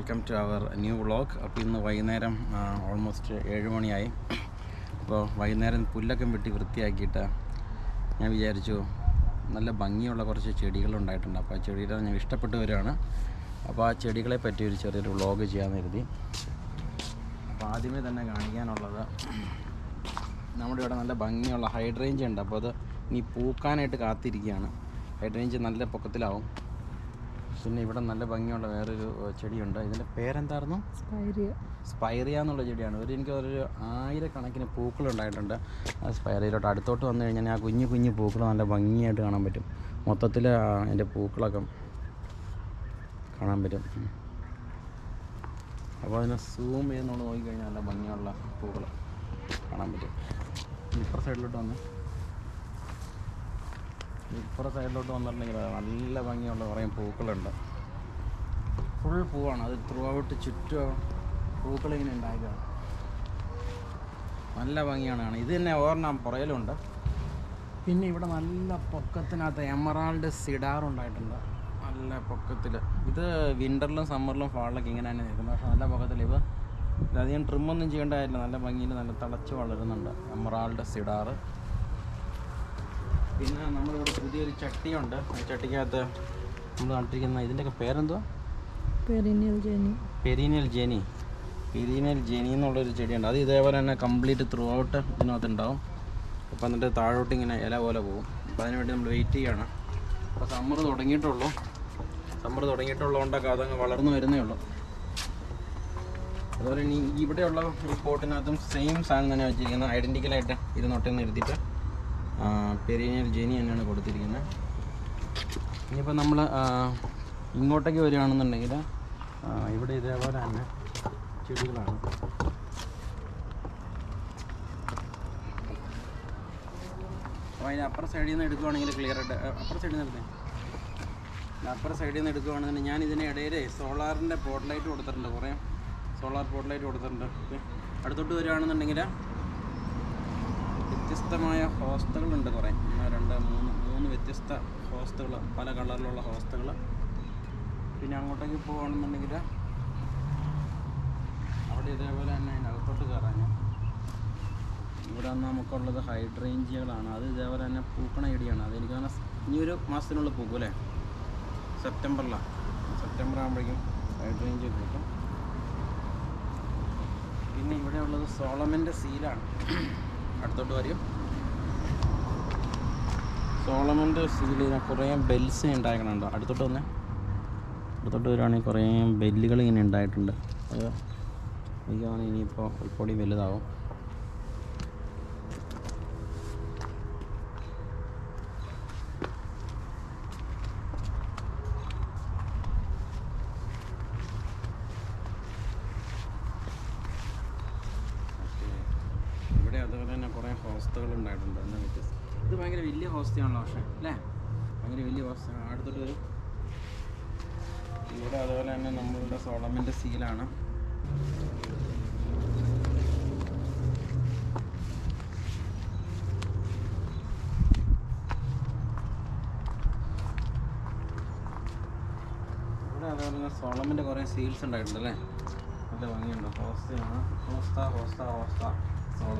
Welcome to our new vlog അപ്പോൾ ഇന്ന് വൈകുന്നേരം ഓൾമോസ്റ്റ് ഏഴ് മണിയായി. അപ്പോൾ വൈകുന്നേരം പുല്ലൊക്കെ വെട്ടി വൃത്തിയാക്കിയിട്ട് ഞാൻ വിചാരിച്ചു നല്ല ഭംഗിയുള്ള കുറച്ച് ചെടികളുണ്ടായിട്ടുണ്ട് അപ്പോൾ ആ ചെടിയുടെ ഞാൻ ഇഷ്ടപ്പെട്ട് വരികയാണ്. അപ്പോൾ ആ ചെടികളെ പറ്റി ഒരു ചെറിയൊരു വ്ളോഗ് ചെയ്യാമെന്ന് കരുതി. അപ്പോൾ ആദ്യമേ തന്നെ കാണിക്കാനുള്ളത് നമ്മുടെ ഇവിടെ നല്ല ഭംഗിയുള്ള ഹൈഡ്രേഞ്ച് ഉണ്ട്. അപ്പോൾ അത് ഇനി പൂക്കാനായിട്ട് കാത്തിരിക്കുകയാണ്. ഹൈഡ്രേഞ്ച് നല്ല പൊക്കത്തിലാവും. പിന്നെ ഇവിടെ നല്ല ഭംഗിയുള്ള വേറൊരു ചെടിയുണ്ട്. ഇതിന്റെ പേരെന്തായിരുന്നു? സ്പൈറിയ. സ്പൈറിയ എന്നുള്ള ചെടിയാണ്. ഒരു എനിക്ക് ഒരു ആയിരക്കണക്കിന് പൂക്കൾ ഉണ്ടായിട്ടുണ്ട്. ആ സ്പൈറിയയിലോട്ട് അടുത്തോട്ട് വന്നു കഴിഞ്ഞാൽ ആ കുഞ്ഞു കുഞ്ഞു പൂക്കൾ നല്ല ഭംഗിയായിട്ട് കാണാൻ പറ്റും. മൊത്തത്തിൽ അതിന്റെ പൂക്കളൊക്കെ കാണാൻ പറ്റും. അപ്പോൾ അതിനെ സൂം ചെയ്ത് നമ്മൾ നോക്കിക്കഴിഞ്ഞാൽ നല്ല ഭംഗിയുള്ള പൂക്കൾ കാണാൻ പറ്റും. ഇപ്പുറ സൈഡിലോട്ട് വന്ന്. ഇപ്പുറ സൈഡിലോട്ട് വന്നിട്ടുണ്ടെങ്കിൽ നല്ല ഭംഗിയുള്ള കുറേ പൂക്കളുണ്ട്. ഫുൾ പൂവാണ്. അത് ത്രൂ ഔട്ട് ചുറ്റും പൂക്കളിങ്ങനെ ഉണ്ടായിരിക്കുകയാണ് നല്ല ഭംഗിയാണ് ഇത് തന്നെ ഓർണം പുറയിലുണ്ട്. പിന്നെ ഇവിടെ നല്ല പൊക്കത്തിനകത്ത് എമറാൾഡ് സിഡാർ ഉണ്ടായിട്ടുണ്ട്. നല്ല പൊക്കത്തിൽ ഇത് വിന്ററിലും സമ്മറിലും ഫാളിലൊക്കെ ഇങ്ങനെ തന്നെ നിൽക്കുന്നത് പക്ഷേ നല്ല പൊക്കത്തിൽ ഇവ ഇതധികം ട്രിമ്മൊന്നും ചെയ്യേണ്ടതായില്ല നല്ല ഭംഗിയിൽ നല്ല തിളച്ച് വളരുന്നുണ്ട്. എമറാൾഡ് സിഡാറ് പിന്നെ നമ്മളിവിടെ പുതിയൊരു ചട്ടിയുണ്ട്. ആ ചട്ടിക്കകത്ത് നമ്മൾ നട്ടിരിക്കുന്ന ഇതിന്റെയൊക്കെ പേരെന്തോ perennial jenny. Perennial jenny. Perennial jenny എന്നുള്ളൊരു ചെടിയുണ്ട്. അത് ഇതേപോലെ തന്നെ കംപ്ലീറ്റ് ത്രൂ ഔട്ട് ഇതിനകത്ത് ഉണ്ടാവും അപ്പോൾ എന്നിട്ട് താഴോട്ട് ഇങ്ങനെ ഇല പോലെ പോകും അപ്പോൾ അതിനുവേണ്ടി നമ്മൾ വെയിറ്റ് ചെയ്യണം. അപ്പോൾ സമ്മർ തുടങ്ങിയിട്ടുള്ളൂ. സമ്മർ തുടങ്ങിയിട്ടുള്ളതുകൊണ്ടൊക്കെ അതങ്ങ് വളർന്നു വരുന്നേ ഉള്ളൂ. അതുപോലെ ഇനി ഇവിടെയുള്ള ഈ പോട്ടിനകത്തും സെയിം സാധനം തന്നെ വെച്ചിരിക്കുന്നത് ഐഡന്റിക്കലായിട്ട് ഇത് നൊട്ടെന്ന് എഴുതിയിട്ട്. പെരീനിയൽ ജെനി തന്നെയാണ് കൊടുത്തിരിക്കുന്നത്. ഇനിയിപ്പോൾ നമ്മൾ ഇങ്ങോട്ടേക്ക് വരികയാണെന്നുണ്ടെങ്കിൽ ഇവിടെ ഇതേപോലെ തന്നെ ചെടികളാണ്. അപ്പോൾ അതിന്റെ അപ്പുറ സൈഡിൽ നിന്ന് എടുക്കുവാണെങ്കിൽ ക്ലിയർ ആയിട്ട് അപ്പുറ സൈഡിൽ നിന്ന് എടുത്തേ. അപ്പുറ സൈഡിൽ നിന്ന് എടുക്കുവാണെന്നുണ്ടെങ്കിൽ ഞാൻ ഇതിന് ഇടയിൽ സോളാറിന്റെ പോട്ട് ലൈറ്റ് കൊടുത്തിട്ടുണ്ട്. കുറേ സോളാർ പോട്ട് ലൈറ്റ് കൊടുത്തിട്ടുണ്ട്. അടുത്തോട്ട് വരികയാണെന്നുണ്ടെങ്കിൽ വ്യത്യസ്തമായ ഹോസ്റ്റകളുണ്ട് കുറേ. രണ്ട് മൂന്ന് മൂന്ന് വ്യത്യസ്ത ഹോസ്റ്റലുകൾ പല കളറിലുള്ള ഹോസ്റ്റലുകൾ പിന്നെ അങ്ങോട്ടേക്ക് പോവുകയാണെന്നുണ്ടെങ്കിൽ അവിടെ ഇതേപോലെ തന്നെ അതിനകത്തോട്ട് കയറാൻ ഇവിടെ നമുക്കുള്ളത് ഹൈഡ്രേഞ്ചിയകളാണ് അത് ഇതേപോലെ തന്നെ പൂക്കണ ഇടിയാണ് അത് എനിക്ക് തന്നെ ഇനി ഒരു മാസത്തിനുള്ളിൽ പൂക്കും അല്ലേ? സെപ്റ്റംബറിലാണ് സെപ്റ്റംബർ ആകുമ്പോഴേക്കും ഹൈഡ്രേഞ്ച് കിട്ടും പിന്നെ ഇവിടെ ഉള്ളത് സോളമന്റെ സീലാണ്. അടുത്തോട്ട് വരും. സോളമന്റെ സീലിന് കുറേ ബെൽസ് ഉണ്ടാക്കണുണ്ടോ അടുത്തോട്ട് വന്നേ. അടുത്തോട്ട് വരുവാണെങ്കിൽ കുറേ ബെല്ലുകൾ ഇങ്ങനെ ഉണ്ടായിട്ടുണ്ട്. അത് എനിക്ക് തോന്നുന്നു ഇനിയിപ്പോൾ ഉൾപ്പൊടി വലുതാവും ഓക്കേ. ഇവിടെ അതുപോലെ തന്നെ കുറേ ഹോസ്റ്റകൾ ഉണ്ടായിട്ടുണ്ട് എന്താ വ്യത്യസ്തം ഇത് ഭയങ്കര വലിയ ഹോസ്റ്റയാണല്ലോ പക്ഷേ അല്ലേ? ഭയങ്കര വലിയ ഹോസ്റ്റലാണ്. അടുത്തോട്ട് വരും. ഇവിടെ അതുപോലെ തന്നെ നമ്മളുടെ സോളമിന്റെ സീലാണ്. സോളമിന്റെ കുറേ സീൽസ് ഉണ്ടായിട്ടുണ്ട് അല്ലേ? നല്ല ഭംഗിയുണ്ട്. ഹോസ്റ്റയാണ് ഹോസ്റ്റ ഹോസ്റ്റ ഹോസ്റ്റ സോളമൻ സീൽ ഇതെങ്ങനെ ചെടിയാണ്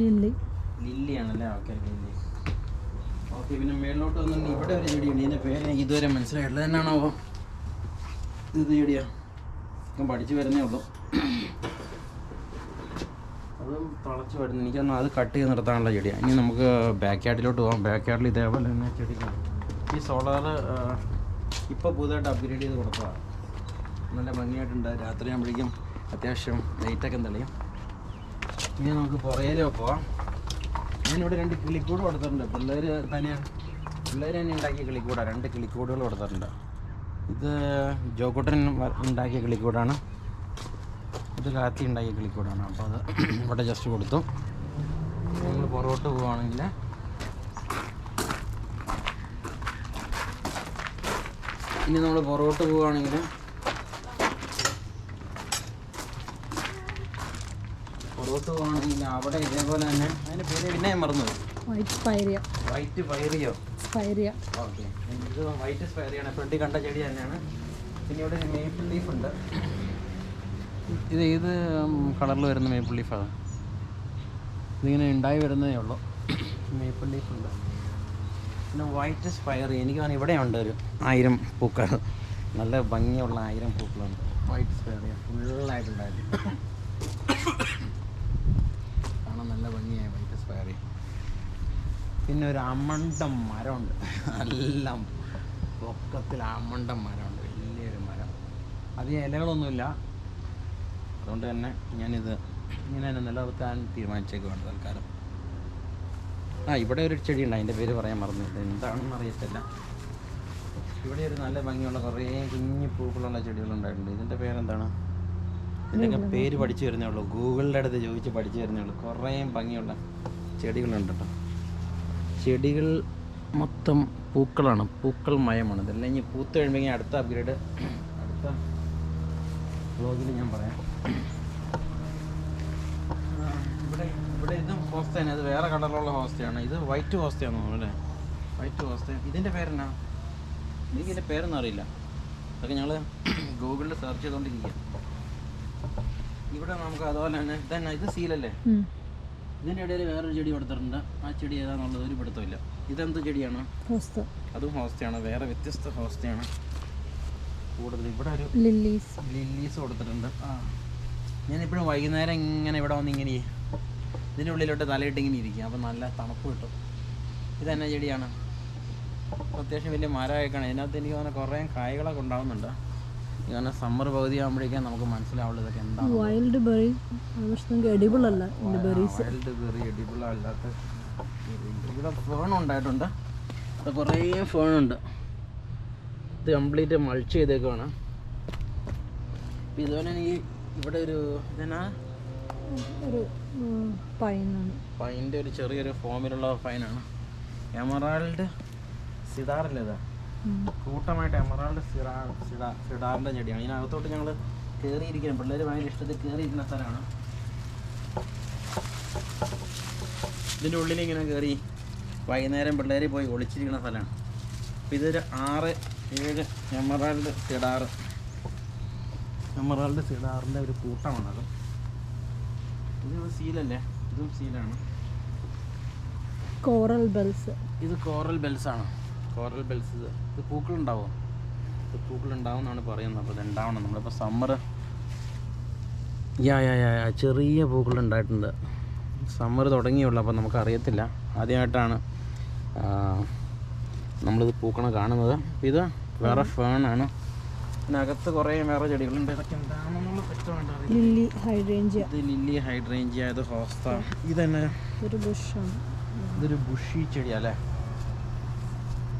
ലില്ലി. ലില്ലിയാണല്ലേ? Okay lily. ഓക്കെ പിന്നെ മേളിലോട്ട് വന്നിട്ട് ഇവിടെ ഒരു ചെടിയുണ്ട് ഇതിന്റെ പേര് എനിക്ക് ഇതുവരെ മനസ്സിലായിട്ടില്ല. തന്നെയാണോ ഇത് ചെടിയാ ഞാൻ പഠിച്ചു വരുന്നേ ഉള്ളൂ. അതും തളച്ച് വരുന്നു. എനിക്കൊന്ന് അത് കട്ട് ചെയ്ത് നിർത്താനുള്ള ചെടിയാണ് ഇനി നമുക്ക് ബാക്ക് യാർഡിലോട്ട് പോകാം ബാക്ക് യാർഡിൽ ഇതേപോലെ തന്നെ ചെടികളാണ് ഈ സോളാർ ഇപ്പോൾ പുതുതായിട്ട് അപ്ഗ്രേഡ് ചെയ്ത് കൊടുത്തതാണ് നല്ല ഭംഗിയായിട്ടുണ്ട്. രാത്രി ആകുമ്പോഴേക്കും അത്യാവശ്യം ലൈറ്റൊക്കെ തെളിയും. ഇനി നമുക്ക് പുറയിലോ പോവാം ഞാനിവിടെ രണ്ട് കിളിക്കൂട് കൊടുത്തിട്ടുണ്ട്. പിള്ളേർ തന്നെ പിള്ളേർ തന്നെ ഉണ്ടാക്കിയ കിളിക്കൂടാണ് രണ്ട് കിളിക്കൂടുകൾ കൊടുത്തിട്ടുണ്ട്. ഇത് ജോക്കുട്ടൻ ഉണ്ടാക്കിയ കിളിക്കൂടാണ്. ഇത് കാത്തി ഉണ്ടാക്കിയ കിളിക്കൂടാണ്. അപ്പോൾ അത് ഇവിടെ ജസ്റ്റ് കൊടുത്തു. നമ്മൾ പുറകോട്ട് പോവുകയാണെങ്കിൽ ഇനി നമ്മൾ പുറകോട്ട് പോവുകയാണെങ്കിൽ പുറകോട്ട് പോകണമെങ്കിൽ അവിടെ ഇതേപോലെ തന്നെ അതിന്റെ പേര് പിന്നെ ഞാൻ മറന്നു വൈറ്റ് സ്പൈരിയ വൈറ്റ് പയറിയോ സ്പൈരിയ ഓക്കെ ഇത് വൈറ്റ് സ്പൈറിയാണ് ഫ്രണ്ടിൽ കണ്ട ചെടി തന്നെയാണ്. പിന്നെ ഇവിടെ ഒരു മേപ്പിൾ ലീഫ് ഉണ്ട്. ഇത് ഏത് കളറിൽ വരുന്ന മേപ്പിൾ ലീഫാണ് ഇതിങ്ങനെ ഉണ്ടായി വരുന്നതേ ഉള്ളൂ. മേപ്പിൾ ലീഫ് ഉണ്ട്. പിന്നെ വൈറ്റ് സ്പൈറി എനിക്ക് തോന്നുന്നു ഇവിടെ ഉണ്ട് ഒരു ആയിരം പൂക്കൾ. നല്ല ഭംഗിയുള്ള ആയിരം പൂക്കളുണ്ട്. വൈറ്റ് സ്പൈറിയ ഫുള്ളായിട്ടുണ്ടായിരുന്നു നല്ല ഭംഗിയായി വൈറ്റ് സ്പയർ പിന്നെ ഒരു അമണ്ടം മരമുണ്ട്. നല്ല പൊക്കത്തിൽ അമണ്ടം മരമുണ്ട്. വലിയൊരു മരം. അധികം ഇലകളൊന്നുമില്ല. അതുകൊണ്ട് തന്നെ ഞാനിത് ഇങ്ങനെ തന്നെ നിലനിർത്താൻ തീരുമാനിച്ചേക്കുവാണ് തൽക്കാലം. ആ ഇവിടെ ഒരു ചെടി ഉണ്ട് അതിന്റെ പേര് പറയാൻ മറന്നു. എന്താണെന്ന് അറിയത്തില്ല. ഇവിടെ ഒരു നല്ല ഭംഗിയുള്ള കുറേ കുഞ്ഞു പൂക്കളുള്ള ചെടികളുണ്ടായിട്ടുണ്ട്. ഇതിന്റെ പേരെന്താണ്? ഇതിന്റെയൊക്കെ പേര് പഠിച്ചു വരുന്നേ ഉള്ളൂ. ഗൂഗിളിന്റെ അടുത്ത് ചോദിച്ച് പഠിച്ചു വരുന്നേ ഉള്ളൂ. കുറേ ഭംഗിയുള്ള ചെടികളുണ്ട് കേട്ടോ. ചെടികൾ മൊത്തം പൂക്കളാണ്. പൂക്കൾ മയമാണ്. ഇതെല്ലാം ഇനി പൂത്ത് കഴിയുമ്പോൾ അടുത്ത അപ്ഗ്രേഡ് അടുത്ത ബ്ലോഗിൽ ഞാൻ പറയാം. ഇവിടെ ഇവിടെ ഇതും ഹോസ്റ്റയാണ് ഇത് വേറെ കളറിലുള്ള ഹോസ്റ്റയാണ് ഇത് വൈറ്റ് ഹോസ്റ്റയാണെന്ന് തോന്നുന്നു അല്ലേ? വൈറ്റ് ഹോസ്റ്റ ഇതിന്റെ പേരെന്നാ? എനിക്ക് ഇതിന്റെ പേരൊന്നും അറിയില്ല. അതൊക്കെ ഞങ്ങൾ ഗൂഗിളിൽ സെർച്ച് ചെയ്തുകൊണ്ടിരിക്കുക ഇവിടെ നമുക്ക് അതുപോലെ തന്നെ ഇതന്നെ ഇത് സീലല്ലേ? ഇതിന്റെ ഇതിന്റെ ഇടയിൽ വേറൊരു ചെടി കൊടുത്തിട്ടുണ്ട്. ആ ചെടി ഏതാന്നുള്ളത് ഒരു പിടുത്തമില്ല ഇതെന്ത് ചെടിയാണ്? അതും ഹോസ്റ്റയാണ് വേറെ വ്യത്യസ്ത ഹോസ്റ്റയാണ് കൂടുതൽ ഇവിടെ ഒരു ലില്ലീസ് ലില്ലീസ് കൊടുത്തിട്ടുണ്ട്. ആ. ഞാൻ ഞാനിപ്പോഴും വൈകുന്നേരം ഇങ്ങനെ ഇവിടെ വന്ന് ഇങ്ങനെ ഇതിന്റെ ഉള്ളിലോട്ട് തലയിട്ട് ഇങ്ങനെ ഇരിക്കും. അപ്പോൾ നല്ല തണുപ്പ് കിട്ടും. ഇതെന്നാ ചെടിയാണ്. അത്യാവശ്യം വലിയ മരമായിക്കാണ് ഇതിനകത്ത് എനിക്ക് തോന്നുന്ന കുറേ കായ്കളൊക്കെ ഉണ്ടാവുന്നുണ്ട്. ഇങ്ങനെ സമ്മർ പകുതി ആകുമ്പോഴേക്കും നമുക്ക് മനസ്സിലാവുള്ളൂ ഇതൊക്കെ എന്താണ് വൈൽഡ് ബെറി പക്ഷെ നമുക്ക് എഡിബിൾ അല്ല ബെറീസ് വൈൽഡ് ബെറി എഡിബിൾ അല്ലാത്ത ഇവിടെ ഫേൺ ഉണ്ടായിട്ടുണ്ട്. കുറേ ഫേൺ ഉണ്ട്. ഇത് കംപ്ലീറ്റ് മൾച്ച് ചെയ്തേക്കുവാണ്. അപ്പം ഇതുപോലെ ഈ ഇവിടെ ഒരു ഇതെന്നാ? ഒരു പൈനാണ് പൈന്റെ ഒരു ചെറിയൊരു ഫോമിലുള്ള ഫൈനാണ് എമറാൾഡ് സിഡാറല്ലേ ഇത്? കൂട്ടമായിട്ട് എമറാൾഡ് സിറാ സിഡാ സിഡാറിന്റെ ചെടിയാണ്. ഇതിനകത്തോട്ട് ഞങ്ങൾ കയറിയിരിക്കണം പിള്ളേർ ഭയങ്കര ഇഷ്ടത്തിൽ കയറിയിരിക്കുന്ന സ്ഥലമാണ്. ഇതിന്റെ ഉള്ളിൽ ഇങ്ങനെ കയറി വൈകുന്നേരം പിള്ളേർ പോയി ഒളിച്ചിരിക്കുന്ന സ്ഥലമാണ്. അപ്പോൾ ഇതൊരു ആറ് ഏഴ് എമറാൾഡ് സിഡാറ് എമറാൾഡ് സിഡാറിന്റെ ഒരു കൂട്ടമാണത് ഇത് സീലല്ലേ? ഇതും സീലാണ്. കോറൽ ബെൽസ് ഇത് കോറൽ ബെൽസ് ആണ്. കോറൽ ബെൽസ് ഇത് പൂക്കൾ പൂക്കളുണ്ടാവോ ഇത് പൂക്കളുണ്ടാവും എന്നാണ് പറയുന്നത്. അപ്പോൾ ഇത് ഉണ്ടാവണം നമ്മളിപ്പോൾ സമ്മർ യാ യാ യാ ചെറിയ പൂക്കൾ ഉണ്ടായിട്ടുണ്ട് സമ്മർ തുടങ്ങിയുള്ളൂ അപ്പോൾ നമുക്ക് അറിയത്തില്ല ആദ്യമായിട്ടാണ് നമ്മളിത് പൂക്കണ കാണുന്നത്. ഇത് വേറെ ഫേണാണ്. ഇതിനകത്ത് കുറേ വേറെ ചെടികളുണ്ട്. ഇതൊക്കെ എന്താണെന്നുള്ള വ്യക്തമായിട്ട് അറിയില്ല. Lily hydrangea. ഇത് ലില്ലി ഹൈഡ്രേഞ്ചിയ ഇത് ഹോസ്ത. ഇതന്നെ? ഒരു ബുഷാണ് ഇതൊരു ബുഷി ചെടിയാ അല്ലേ?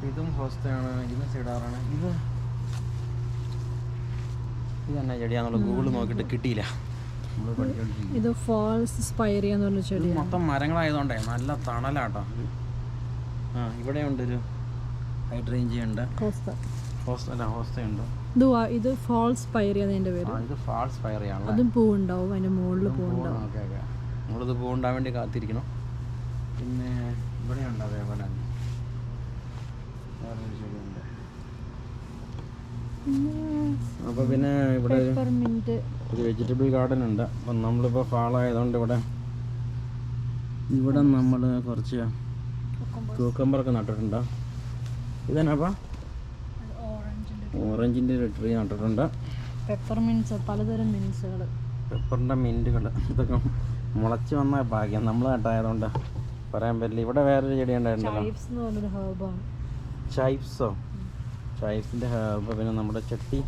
ഇതും ഹോസ്റ്റയാണ് ഇതും സിഡാറാണ് ഇത് ഇത് തന്നെ ചെടിയാന്നുള്ള ഗൂഗിൾ നോക്കിയിട്ട് കിട്ടിയില്ല. ഇത് ഫോൾസ് സ്പൈറിയ എന്ന് പറഞ്ഞ ചെടി മൊത്തം മരങ്ങളായതുകൊണ്ടേ നല്ല തണലാട്ടോ ആ ഇവിടെ ഉണ്ട് ഒരു ഹൈഡ്രേഞ്ചിയ ഉണ്ട്. ഹോസ്റ്റ. ഹോസ്റ്റ അല്ല ഹോസ്റ്റയുണ്ട്. ഇത് വാ- ഇത് ഫോൾസ് പേര്. ഇത് അതും പൂവുണ്ടാവും അതിന്റെ മുകളിൽ പൂവുണ്ടാവും. Okay okay. നമ്മളിത് പൂണ്ടാൻ വേണ്ടി കാത്തിരിക്കണം പിന്നെ ഇവിടെ ഉണ്ട് അതേപോലെ തന്നെ. അപ്പോൾ പിന്നെ ഇവിടെ ഒരു- വെജിറ്റബിൾ ഗാർഡൻ ഉണ്ട്. അപ്പം നമ്മളിപ്പോൾ ഫാളായതുകൊണ്ട് ഇവിടെ ഇവിടെ നമ്മൾ കുറച്ച് ക്യൂക്കമ്പറൊക്കെ നട്ടിട്ടുണ്ട്. ഇതന്നെപ്പാ ഓറഞ്ചിന്റെ ഒരു ട്രീ നട്ടിട്ടുണ്ട്. പെപ്പറിന്റെ പലതരം മിൻസുകൾ പെപ്പറിന്റെ മിന്റുകൾ ഇതൊക്കെ മുളച്ച് വന്ന ഭാഗ്യം നമ്മൾ നട്ടായതുകൊണ്ട് പറയാൻ പറ്റില്ല. ഇവിടെ വേറൊരു ചെടി ഉണ്ടായിരുന്നല്ലോ ചൈപ്സ് ചൈപ്സിന്റെ പിന്നെ നമ്മുടെ ചട്ടി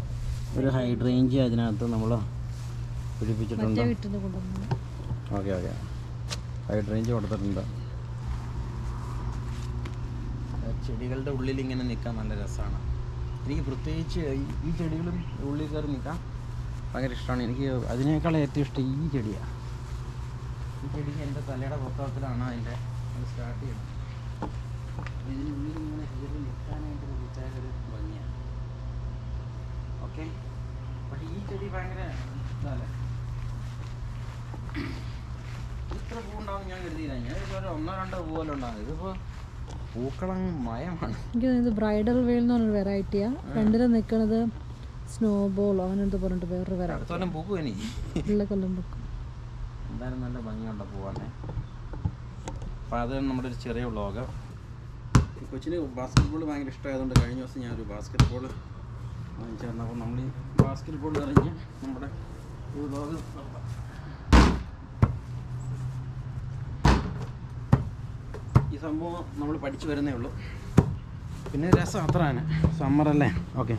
ഒരു ഹൈഡ്രേഞ്ച് അതിനകത്ത് നമ്മൾ പിടിപ്പിച്ചിട്ടുണ്ട്. Okay okay. ഹൈഡ്രേഞ്ച് കൊടുത്തിട്ടുണ്ട്. ചെടികളുടെ ഉള്ളിൽ ഇങ്ങനെ നിൽക്കാൻ നല്ല രസമാണ് എനിക്ക് പ്രത്യേകിച്ച് ഈ- ഈ ചെടികളും ഉള്ളിൽ കയറി നിൽക്കാൻ ഭയങ്കര ഇഷ്ടമാണ്. എനിക്ക് അതിനേക്കാൾ ഏറ്റവും ഇഷ്ടം ഈ ചെടിയാണ് ഈ ചെടിക്ക് എന്റെ തലയുടെ പുസ്തകത്തിലാണ് അതിന്റെ സ്റ്റാർട്ട് ചെയ്യുന്നത്. ഇതിനുള്ളിൽ ഇങ്ങനെ കയറി നിൽക്കാനായിട്ട് ഒരു പ്രത്യേക ഒരു ഭംഗിയാണ് ഓക്കെ പക്ഷേ ഈ ചെടി ഭയങ്കര ഇത്ര ഞാൻ കരുതിയില്ല ഞാൻ ഒരു ഒന്നോ രണ്ടോ പൂവല്ലോ ഉണ്ടാകും ഇതിപ്പോൾ പൂക്കളം മയമാണ് എനിക്ക് തോന്നുന്നത് ബ്രൈഡൽ വെയിൽ എന്ന് പറഞ്ഞൊരു വെറൈറ്റിയാ രണ്ടിലും നിൽക്കുന്നത് സ്നോബോൾ അങ്ങനെ എന്തോ പറഞ്ഞിട്ട് വേറൊരു വെറൈറ്റി അടുത്ത കൊല്ലം പോകും ഇനി ഉള്ള കൊല്ലം വെക്കും എന്തായാലും നല്ല ഭംഗിയുള്ള പൂവാണ്. അപ്പോൾ അത് നമ്മുടെ ഒരു ചെറിയ വ്ളോഗ്. കൊച്ചിന് ബാസ്കറ്റ് ബോൾ ഭയങ്കര ഇഷ്ടമായതുകൊണ്ട് കഴിഞ്ഞ ദിവസം ഞാനൊരു ബാസ്കറ്റ് ബോൾ വാങ്ങിച്ചായിരുന്നു അപ്പോൾ നമ്മൾ ഈ ബാസ്കറ്റ് ബോൾ ഇറങ്ങി നമ്മുടെ ഈ നടത്താം ഈ സംഭവം നമ്മൾ പഠിച്ചു വരുന്നേ ഉള്ളൂ. പിന്നെ രസം അത്ര തന്നെ. സമ്മറല്ലേ ഓക്കെ